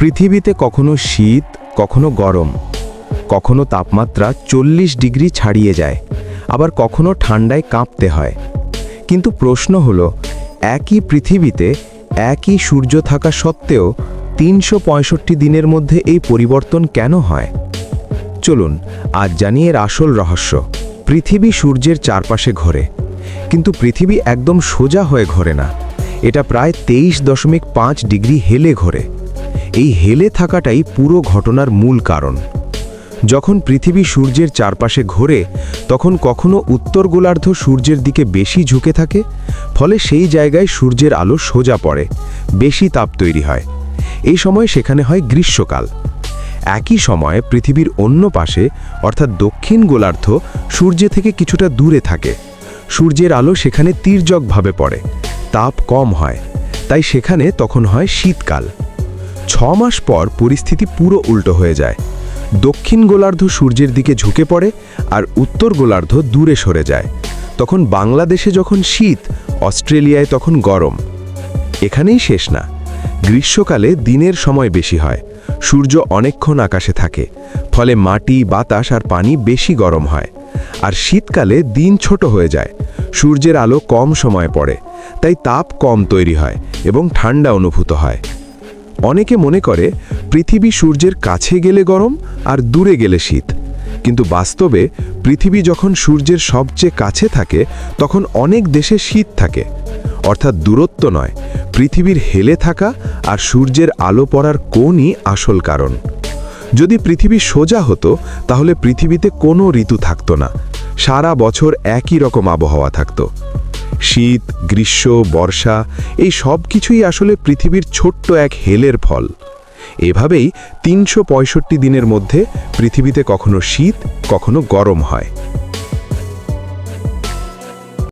পৃথিবীতে কখনো শীত, কখনো গরম, কখনো তাপমাত্রা চল্লিশ ডিগ্রি ছাড়িয়ে যায়, আবার কখনো ঠান্ডায় কাঁপতে হয়। কিন্তু প্রশ্ন হলো, একই পৃথিবীতে একই সূর্য থাকা সত্ত্বেও তিনশো পঁয়ষট্টি দিনের মধ্যে এই পরিবর্তন কেন হয়? চলুন, আজ জানি এর আসল রহস্য। পৃথিবী সূর্যের চারপাশে ঘোরে, কিন্তু পৃথিবী একদম সোজা হয়ে ঘোরে না। এটা প্রায় তেইশ দশমিক পাঁচ ডিগ্রি হেলে ঘোরে। এই হেলে থাকাটাই পুরো ঘটনার মূল কারণ। যখন পৃথিবী সূর্যের চারপাশে ঘোরে, তখন কখনো উত্তর গোলার্ধ সূর্যের দিকে বেশি ঝুঁকে থাকে, ফলে সেই জায়গায় সূর্যের আলো সোজা পড়ে, বেশি তাপ তৈরি হয়। এই সময় সেখানে হয় গ্রীষ্মকাল। একই সময়ে পৃথিবীর অন্য পাশে, অর্থাৎ দক্ষিণ গোলার্ধ, সূর্য থেকে কিছুটা দূরে থাকে। সূর্যের আলো সেখানে তীর্যকভাবে পড়ে, তাপ কম হয়। তাই সেখানে তখন হয় শীতকাল। ছ মাস পর পরিস্থিতি পুরো উল্টো হয়ে যায়। দক্ষিণ গোলার্ধ সূর্যের দিকে ঝুঁকে পড়ে আর উত্তর গোলার্ধ দূরে সরে যায়। তখন বাংলাদেশে যখন শীত, অস্ট্রেলিয়ায় তখন গরম। এখানেই শেষ না। গ্রীষ্মকালে দিনের সময় বেশি হয়। সূর্য অনেকক্ষণ আকাশে থাকে। ফলে মাটি, বাতাস আর পানি বেশি গরম হয়। আর শীতকালে দিন ছোট হয়ে যায়। সূর্যের আলো কম সময় পড়ে। তাই তাপ কম তৈরি হয় এবং ঠান্ডা অনুভূত হয়। অনেকে মনে করে পৃথিবী সূর্যের কাছে গেলে গরম আর দূরে গেলে শীত। কিন্তু বাস্তবে পৃথিবী যখন সূর্যের সবচেয়ে কাছে থাকে, তখন অনেক দেশে শীত থাকে। অর্থাৎ দূরত্ব নয়, পৃথিবীর হেলে থাকা আর সূর্যের আলো পড়ার কোনই আসল কারণ। যদি পৃথিবী সোজা হতো, তাহলে পৃথিবীতে কোনো ঋতু থাকতো না। সারা বছর একই রকম আবহাওয়া থাকতো। শীত, গ্রীষ্ম, বর্ষা, এই সব কিছুই আসলে পৃথিবীর ছোট্ট এক হেলের ফল। এভাবেই তিনশো পঁয়ষট্টি দিনের মধ্যে পৃথিবীতে কখনো শীত, কখনো গরম হয়।